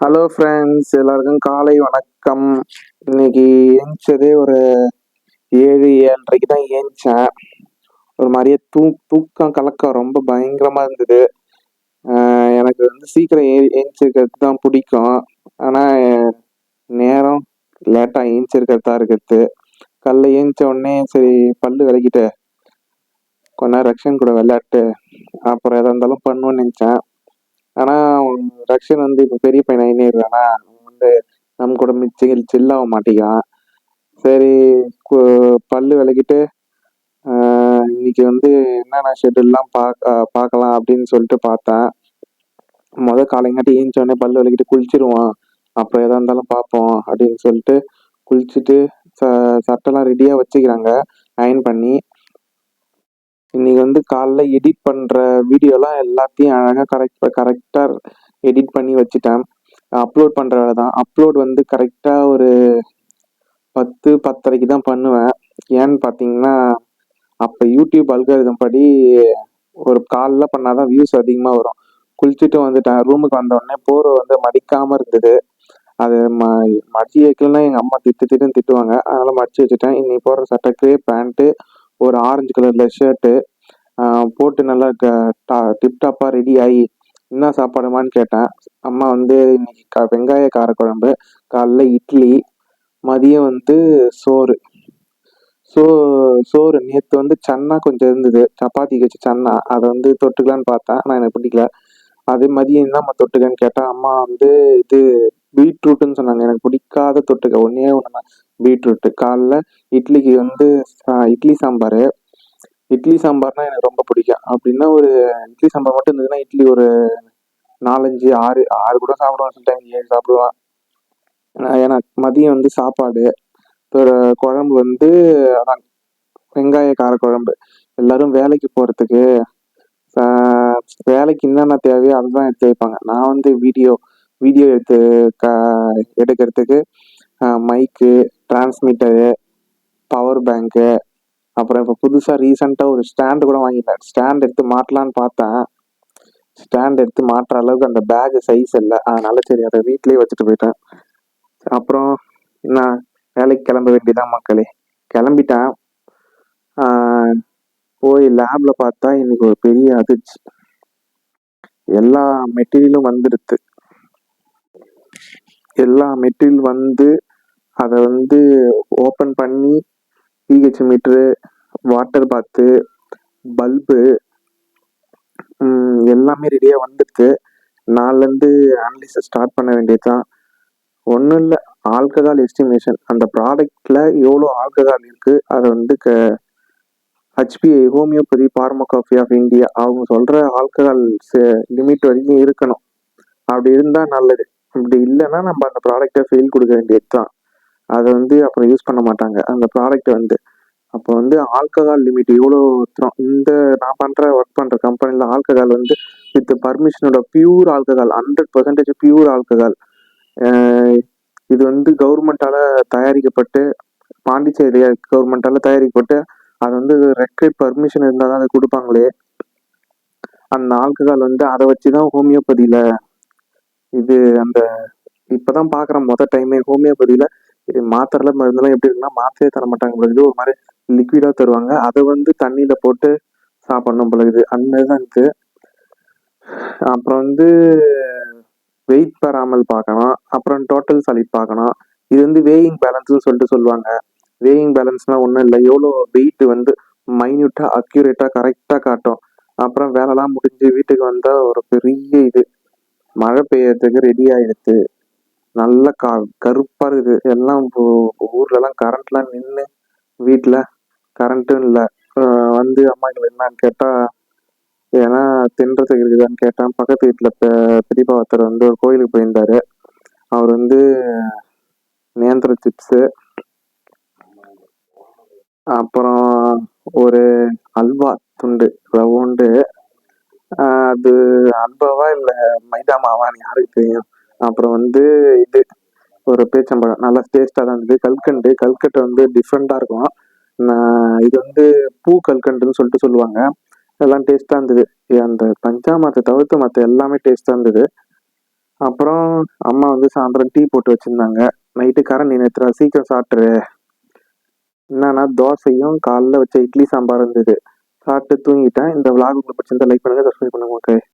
Hello friends எல்லாருக்கும் காலை வணக்கம். இன்னைக்கு ஏஞ்சதே ஒரு ஏழு ஏழரைக்கு தான் ஏஞ்சேன் ஒரு மாதிரியே தூ தூக்கம் கலக்கம் ரொம்ப பயங்கரமாக இருந்தது. எனக்கு வந்து சீக்கிரம் ஏ ஏஞ்சிருக்கிறது தான் பிடிக்கும். ஆனால் நேரம் லேட்டாக ஏஞ்சிருக்கிறதா இருக்கிறது காலைல ஏஞ்ச உடனே சரி பல்லு விளக்கிட்டு கொஞ்ச நேரம் ரக்ஷன் கூட விளையாட்டு அப்புறம் எதாக இருந்தாலும் பண்ணுவோன்னு நினச்சேன். ஆனால் ரக்ஷன் வந்து இப்போ பெரிய பையன் ஆயினேறானா வந்து நம்ம கூட மிச்சம் சில்லாக மாட்டேங்கிறான். சரி பல்லு விளக்கிட்டு இன்னைக்கு வந்து என்னென்ன ஷெட்யூல்லாம் பார்க்க பார்க்கலாம் அப்படின்னு சொல்லிட்டு பார்த்தேன். மொதல் காலைங்காட்டி ஏஞ்சோடனே பல்லு விளக்கிட்டு குளிச்சிருவான். அப்புறம் எதாக இருந்தாலும் பார்ப்போம் அப்படின்னு சொல்லிட்டு குளிச்சுட்டு ச சட்டெல்லாம் ரெடியாக வச்சுக்கிறாங்க. அயன் பண்ணி இன்னைக்கு வந்து காலைல எடிட் பண்ணுற வீடியோலாம் எல்லாத்தையும் அழகாக கரெக்ட் கரெக்டாக எடிட் பண்ணி வச்சுட்டேன். அப்லோட் பண்ணுற வேலை தான். அப்லோட் வந்து கரெக்டாக ஒரு பத்து பத்தரைக்கு தான் பண்ணுவேன். ஏன்னு பார்த்தீங்கன்னா அப்போ யூடியூப் அல்காரிதம் படி ஒரு காலைல பண்ணாதான் வியூஸ் அதிகமாக வரும். குளிச்சுட்டு வந்துட்டேன். ரூமுக்கு வந்தோடனே போர்வை வந்து மடிக்காமல் இருந்தது. அது ம மடிச்சு வைக்கலன்னா எங்கள் அம்மா திட்டு திட்டுன்னு திட்டுவாங்க. அதனால் மடிச்சு வச்சுட்டேன். இன்னைக்கு போடுற சட்டை கிரே பேண்ட்டு ஒரு ஆரஞ்சு கலரில் ஷர்ட்டு போட்டு நல்லா டிப்டாப்பாக ரெடி ஆகி என்ன சாப்பாடுமான்னு கேட்டேன். அம்மா வந்து இன்னைக்கு க வெங்காய காரக்குழம்பு காலைல இட்லி மதியம் வந்து சோறு. சோ சோறு. நேற்று வந்து சன்னா கொஞ்சம் இருந்தது. சப்பாத்திக்கு வச்சு சன்னா. அதை வந்து தொட்டுக்கலான்னு பார்த்தேன் ஆனால் எனக்கு பிடிக்கல. அதே மதியம் என்னம்மா தொட்டுக்கன்னு கேட்டேன் அம்மா வந்து இது பீட்ரூட்டுன்னு சொன்னாங்க. எனக்கு பிடிக்காத தொட்டுக்க ஒன்றே ஒன்று பீட்ரூட்டு. காலைல இட்லிக்கு வந்து இட்லி சாம்பார். இட்லி சாம்பார்னா எனக்கு ரொம்ப பிடிக்கும். அப்படின்னா ஒரு இட்லி சாம்பார் மட்டும் இருந்ததுன்னா இட்லி ஒரு நாலஞ்சு ஆறு ஆறு கூட சாப்பிடுவேன் சில டைம் ஏழு சாப்பிடுவேன். ஏன்னா மதியம் வந்து சாப்பாடு. ஒரு குழம்பு வந்து அதான் வெங்காய காரக்குழம்பு எல்லாரும் வேலைக்கு போகிறதுக்கு வேலைக்கு என்னென்ன தேவையோ அதுதான் எடுத்து வைப்பாங்க. நான் வந்து வீடியோ வீடியோ எடுத்து க எடுக்கிறதுக்கு மைக்கு டிரான்ஸ்மிட்டரு பவர் பேங்க்கு அப்புறம் இப்போ புதுசாக ரீசெண்டாக ஒரு ஸ்டாண்டு கூட வாங்கிட்டேன் ஸ்டாண்ட் எடுத்து மாட்டலான்னு பார்த்தேன். ஸ்டாண்ட் எடுத்து மாட்டுற அளவுக்கு அந்த பேகு சைஸ் இல்லை. அதனால சரி அதை வீட்லேயே வச்சுட்டு போயிட்டேன். அப்புறம் நான் வேலைக்கு கிளம்ப வேண்டியதான் மக்களே? கிளம்பிட்டேன். போய் லேபில் பார்த்தா இன்னைக்கு ஒரு பெரிய அதிர்ச்சி. எல்லா மெட்டீரியலும் வந்துடுது எல்லா மெட்டீரியல் வந்து அதை வந்து ஓப்பன் பண்ணி பிஹெச் மீட்ரு வாட்டர் பாத்து பல்பு எல்லாமே ரெடியாக வந்துடுது நாலுலேருந்து அனலிசிஸ் ஸ்டார்ட் பண்ண வேண்டியது தான் ஒன்றும் இல்லை ஆல்கஹால் எஸ்டிமேஷன் அந்த ப்ராடக்டில் எவ்வளோ ஆல்கஹால் இருக்குது அதை வந்து க HPI homeopathy pharmacopoeia of India அவங்க சொல்கிற ஆல்கஹால் லிமிட் வரைக்கும் இருக்கணும். அப்படி இருந்தால் நல்லது. அப்படி இல்லைன்னா நம்ம அந்த ப்ராடக்டை ஃபெயில் கொடுக்க வேண்டியது தான் அதை வந்து அப்புறம் யூஸ் பண்ண மாட்டாங்க. அந்த ப்ராடக்ட் வந்து அப்போ வந்து ஆல்கஹால் லிமிட் எவ்வளோ இந்த நான் பண்ணுற ஒர்க் பண்ணுற கம்பெனியில் ஆல்கஹால் வந்து with பர்மிஷனோட pure alcohol hundred percentage pure alcohol இது வந்து கவர்மெண்ட்டால் தயாரிக்கப்பட்டு பாண்டிச்சேரி கவர்மெண்ட்டால் தயாரிக்கப்பட்டு அது வந்து ரெக்கை பர்மிஷன் இருந்தால் தான் அதை கொடுப்பாங்களே. அந்த ஆல்கஹால் வந்து அதை வச்சு தான் ஹோமியோபதியில் இது அந்த இப்போதான் பார்க்குற மொதல் டைமே ஹோமியோபதியில் இது மாத்திரைல மருந்தெல்லாம் எப்படி இருக்குன்னா மாத்திரையே தர மாட்டாங்க போல ஒரு மாதிரி லிக்விடாக தருவாங்க. அதை வந்து தண்ணியில் போட்டு சாப்பிடணும் பொழுது இருக்குது. அந்த இதுதான் அப்புறம் வந்து வெயிட் பெறாமல் பார்க்கணும் அப்புறம் டோட்டல் சாலிட் பார்க்கணும் இது வந்து வேயிங் பேலன்ஸ்னு சொல்லிட்டு சொல்லுவாங்க. வேயிங் பேலன்ஸ்னால் ஒன்றும் இல்லை. எவ்வளோ வெயிட் வந்து மைன்யூட்டாக அக்யூரேட்டாக கரெக்டாக காட்டும். அப்புறம் வேலைலாம் முடிஞ்சு வீட்டுக்கு வந்தால் ஒரு பெரிய இது. மழை பெய்யறதுக்கு ரெடி ஆயிடுச்சு நல்ல கா கருப்பாக இருக்குது. எல்லாம் ஊ- ஊர்லலாம் கரண்ட்லாம் நின்று வீட்டில் கரண்ட்டும் இல்லை. வந்து அம்மாக்கள் என்னன்னு கேட்டால் ஏன்னா தின்றதுக்கு இருக்குதான்னு கேட்டேன். பக்கத்து வீட்டில் பெரியப்பா ஒருத்தர் வந்து ஒரு கோயிலுக்கு போயிருந்தார். அவர் வந்து நேந்திர சிப்ஸு அப்புறம் ஒரு அல்வா துண்டு ரவுண்டு அது அல்வாவா இல்லை மைதா மாவான்னு யாருக்கு தெரியும். அப்புறம் வந்து இது ஒரு பேச்சம்பழம். நல்லா டேஸ்ட்டாக தான் இருந்தது. கல்கண்டு. கல்கட்டு வந்து டிஃப்ரெண்ட்டாக இருக்கும். நான் இது வந்து பூ கல்கண்டுன்னு சொல்லிட்டு சொல்லுவாங்க. எல்லாம் டேஸ்ட்டாக இருந்தது. அந்த பஞ்சாமத்தை தவிர்த்து மற்ற எல்லாமே டேஸ்ட்டாக இருந்தது. அப்புறம் அம்மா வந்து சாயந்தரம் டீ போட்டு வச்சுருந்தாங்க. நைட்டு கரண்ட் நிறுத்துறா சீக்கிரம் சாப்பிட்ரு என்னன்னா தோசையும் காலைல வச்ச இட்லி சாம்பார் இருந்தது. சாப்பிட்டு தூங்கிட்டேன். இந்த விளாக் உங்களுக்கு பிடிச்சிருந்தா லைக் பண்ணுங்கள் சப்ஸ்கிரைப் பண்ணுங்கள் ஓகே